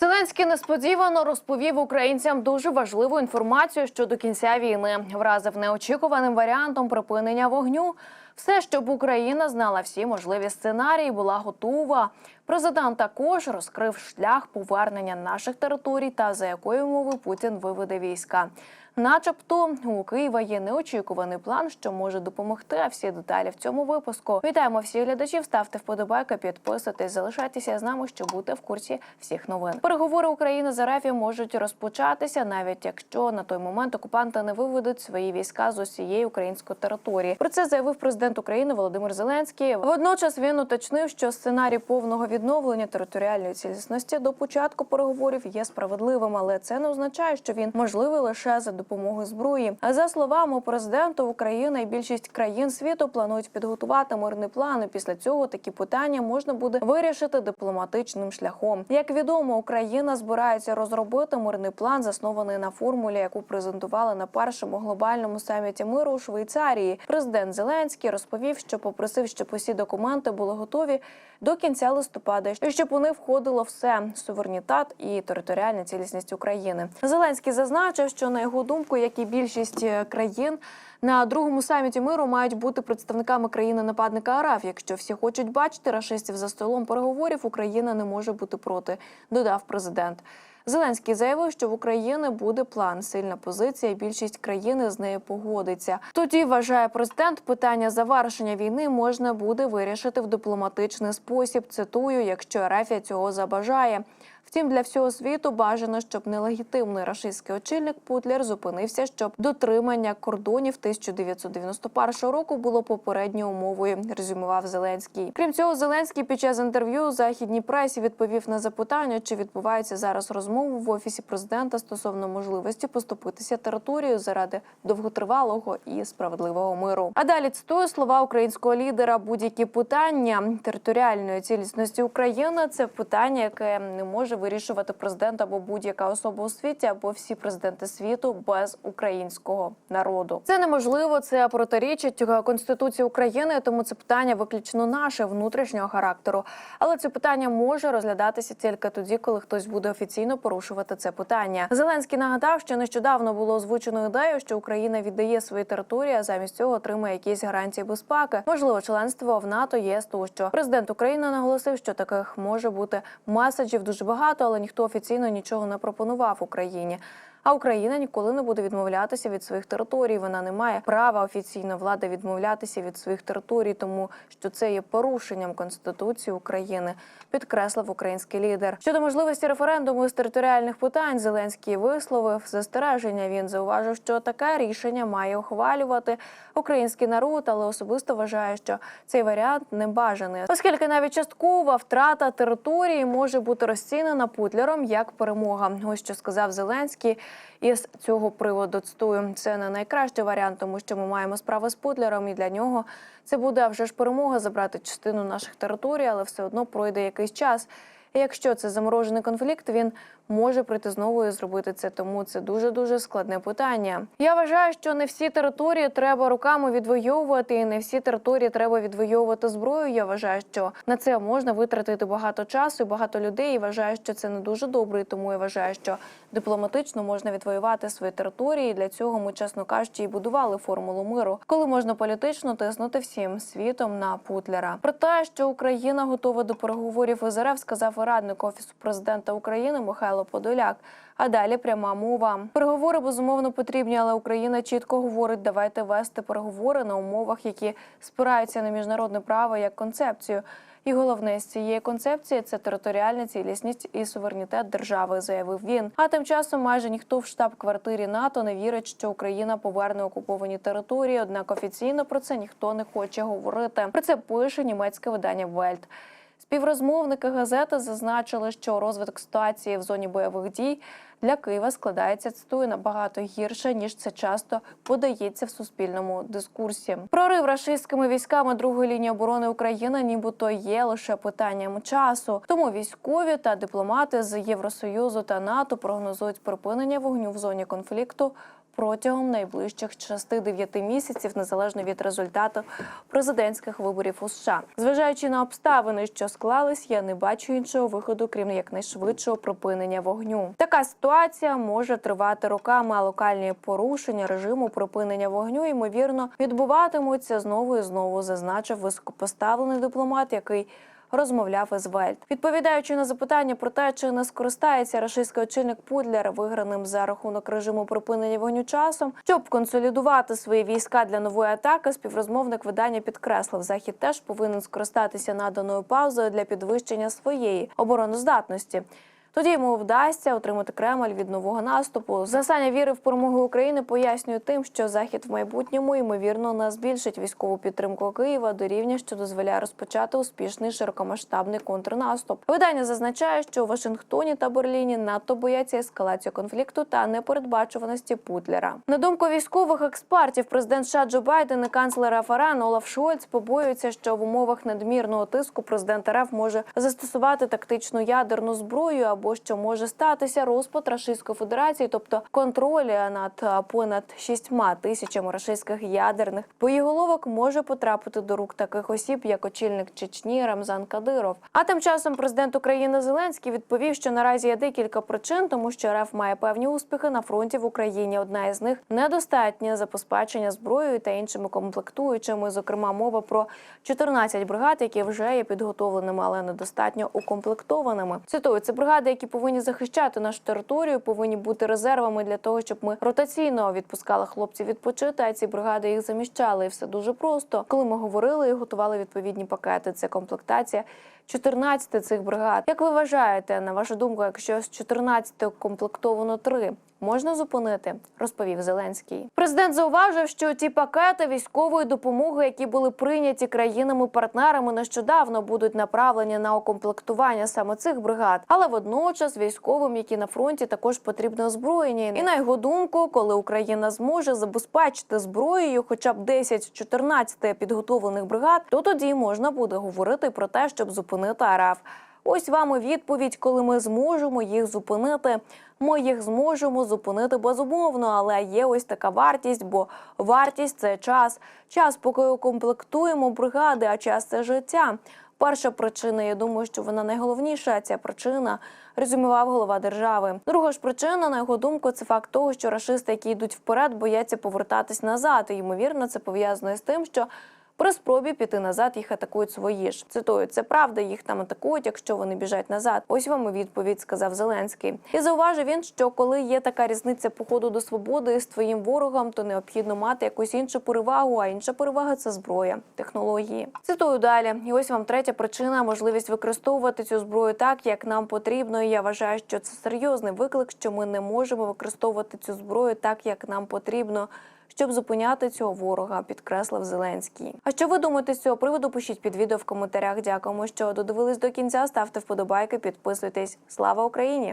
Зеленський несподівано розповів українцям дуже важливу інформацію щодо кінця війни. Вразив неочікуваним варіантом припинення вогню. Все, щоб Україна знала всі можливі сценарії, була готова. Президент також розкрив шлях повернення наших територій та за якою мови Путін виведе війська. Начебто у Києва є неочікуваний план, що може допомогти. А всі деталі в цьому випуску. Вітаємо всіх глядачів. Ставте вподобайки, підписуйтесь, залишайтеся з нами, щоб бути в курсі всіх новин. Переговори України з РФ можуть розпочатися, навіть якщо на той момент окупанти не виведуть свої війська з усієї української території. Про це заявив президент України Володимир Зеленський. Водночас він уточнив, що сценарій повного відновлення територіальної цілісності до початку переговорів є справедливим, але це не означає, що він можливий лише за допомогою зброї. А за словами президента України, більшість країн світу планують підготувати мирний план. і Після цього такі питання можна буде вирішити дипломатичним шляхом. Як відомо, Україна збирається розробити мирний план, заснований на формулі, яку презентували на першому глобальному саміті миру у Швейцарії. Президент Зеленський розповів, що попросив, щоб усі документи були готові до кінця листопада, і щоб у них входило все суверенітет і територіальна цілісність України. Зеленський зазначив, що на його думку, як і більшість е, країн. На другому саміті миру мають бути представниками країни-нападника АРАФ. Якщо всі хочуть бачити рашистів за столом переговорів, Україна не може бути проти, додав президент. Зеленський заявив, що в України буде план, сильна позиція. Більшість країни з нею погодиться. Тоді вважає президент, питання завершення війни можна буде вирішити в дипломатичний спосіб. Цитую, якщо Ерефія цього забажає. Втім, для всього світу бажано, щоб нелегітимний рашистський очільник Путлер зупинився, щоб дотримання кордонів 1991 року було попередньою умовою. Резюмував Зеленський. Крім цього, Зеленський під час інтерв'ю західній пресі відповів на запитання, чи відбуваються зараз розмови в офісі президента стосовно можливості поступитися територією заради довготривалого і справедливого миру. А далі цитую слова українського лідера: будь-які питання територіальної цілісності України це питання, яке не може вирішувати президент або будь-яка особа у світі, або всі президенти світу без українського народу. Це неможливо, це протирічить конституції України, тому це питання виключно наше внутрішнього характеру. Але це питання може розглядатися тільки тоді, коли хтось буде офіційно порушувати це питання. Зеленський нагадав, що нещодавно було озвучено ідею, що Україна віддає свої території, а замість цього отримує якісь гарантії безпеки, можливо, членство в НАТО, ЄС тощо. Президент України наголосив, що таких може бути меседжів дуже багато, але ніхто офіційно нічого не пропонував Україні. А Україна ніколи не буде відмовлятися від своїх територій. Вона не має права офіційно влада відмовлятися від своїх територій, тому що це є порушенням конституції України. Підкреслив український лідер. Щодо можливості референдуму з територіальних питань, Зеленський висловив застереження. Він зауважив, що таке рішення має ухвалювати український народ, але особисто вважає, що цей варіант не бажаний, оскільки навіть часткова втрата території може бути розцінена Путлером як перемога. Ось що сказав Зеленський. І з цього приводу цитую, це не найкращий варіант, тому що ми маємо справу з Путлером, і для нього це буде вже ж перемога забрати частину наших територій, але все одно пройде якийсь час. І якщо це заморожений конфлікт, він може прийти знову і зробити це. Тому це дуже дуже складне питання. Я вважаю, що не всі території треба руками відвоювати, і не всі території треба відвоювати зброєю. Я вважаю, що на це можна витратити багато часу і багато людей. І вважаю, що це не дуже добре. Тому я вважаю, що дипломатично можна відвоювати свої території. І Для цього ми, чесно кажучи, і будували формулу миру, коли можна політично тиснути всім світом на Путлера. Про те, що Україна готова до переговорів із РФ, сказав радник офісу президента України Михайло Подоляк. А далі пряма мова. Переговори безумовно потрібні, але Україна чітко говорить: давайте вести переговори на умовах, які спираються на міжнародне право як концепцію. І головне з цієї концепції це територіальна цілісність і суверенітет держави, заявив він. А тим часом майже ніхто в штаб-квартирі НАТО не вірить, що Україна поверне окуповані території. Однак офіційно про це ніхто не хоче говорити. Про це пише німецьке видання Вельт. Співрозмовники газети зазначили, що розвиток ситуації в зоні бойових дій для Києва складається цитую набагато гірше ніж це часто подається в суспільному дискурсі. Прорив рашистськими військами другої лінії оборони України, нібито є лише питанням часу. Тому військові та дипломати з Євросоюзу та НАТО прогнозують припинення вогню в зоні конфлікту. Протягом найближчих 6-9 місяців, незалежно від результату президентських виборів у США, зважаючи на обставини, що склались, я не бачу іншого виходу, крім якнайшвидшого припинення вогню. Така ситуація може тривати роками, а локальні порушення режиму припинення вогню ймовірно відбуватимуться знову і знову, зазначив високопоставлений дипломат, який розмовляв із Вельт. Відповідаючи на запитання про те, чи не скористається рашистський очільник Пудлер виграним за рахунок режиму припинення вогню часом, щоб консолідувати свої війська для нової атаки, співрозмовник видання підкреслив, захід теж повинен скористатися наданою паузою для підвищення своєї обороноздатності. Тоді йому вдасться отримати Кремль від нового наступу. Засання віри в перемогу України пояснює тим, що захід в майбутньому ймовірно не збільшить військову підтримку Києва до рівня, що дозволяє розпочати успішний широкомасштабний контрнаступ. Видання зазначає, що у Вашингтоні та Берліні надто бояться ескалації конфлікту та непередбачуваності Путлера. На думку військових експертів, президент США Джо Байден і канцлер ФРН Олаф Шольц побоюються, що в умовах надмірного тиску президент РФ може застосувати тактичну ядерну зброю або що може статися розпад Рашистської Федерації, тобто контроль над понад шістьма тисячами рашистських ядерних боєголовок може потрапити до рук таких осіб, як очільник Чечні Рамзан Кадиров. А тим часом президент України Зеленський відповів, що наразі є декілька причин, тому що РФ має певні успіхи на фронті в Україні. Одна із них недостатнє забезпечення зброєю та іншими комплектуючими. Зокрема, мова про 14 бригад, які вже є підготовленими, але недостатньо укомплектованими. Цитую, це бригади, які повинні захищати нашу територію, повинні бути резервами для того, щоб ми ротаційно відпускали хлопців відпочити. А ці бригади їх заміщали. І все дуже просто. Коли ми говорили і готували відповідні пакети, це комплектація. 14 цих бригад. Як ви вважаєте, на вашу думку, якщо з 14 комплектовано 3, можна зупинити? Розповів Зеленський. Президент зауважив, що ті пакети військової допомоги, які були прийняті країнами-партнерами нещодавно, будуть направлені на укомплектування саме цих бригад, але водночас військовим, які на фронті, також потрібне озброєння. І на його думку, коли Україна зможе забезпечити зброєю, хоча б 10 з 14 підготовлених бригад, то тоді можна буде говорити про те, щоб зупинити РФ. Ось вам і відповідь, коли ми зможемо їх зупинити. Ми їх зможемо зупинити безумовно, але є ось така вартість, бо вартість це час. Час, поки укомплектуємо бригади, а час це життя. Перша причина, я думаю, що вона найголовніша. Ця причина резюмував голова держави. Друга ж причина, на його думку, це факт того, що рашисти, які йдуть вперед, бояться повертатись назад. І ймовірно, це пов'язано з тим, що при спробі піти назад їх атакують свої ж. Цитую, це правда, їх там атакують, якщо вони біжать назад. Ось вам і відповідь, сказав Зеленський. І зауважив він, що коли є така різниця походу до свободи з твоїм ворогом, то необхідно мати якусь іншу перевагу. А інша перевага це зброя, технології. Цитую далі. І ось вам третя причина можливість використовувати цю зброю так, як нам потрібно. І я вважаю, що це серйозний виклик, що ми не можемо використовувати цю зброю так, як нам потрібно щоб зупиняти цього ворога, підкреслив Зеленський. А що ви думаєте з цього приводу? Пишіть під відео в коментарях. Дякуємо, що додивились до кінця. Ставте вподобайки, підписуйтесь. Слава Україні!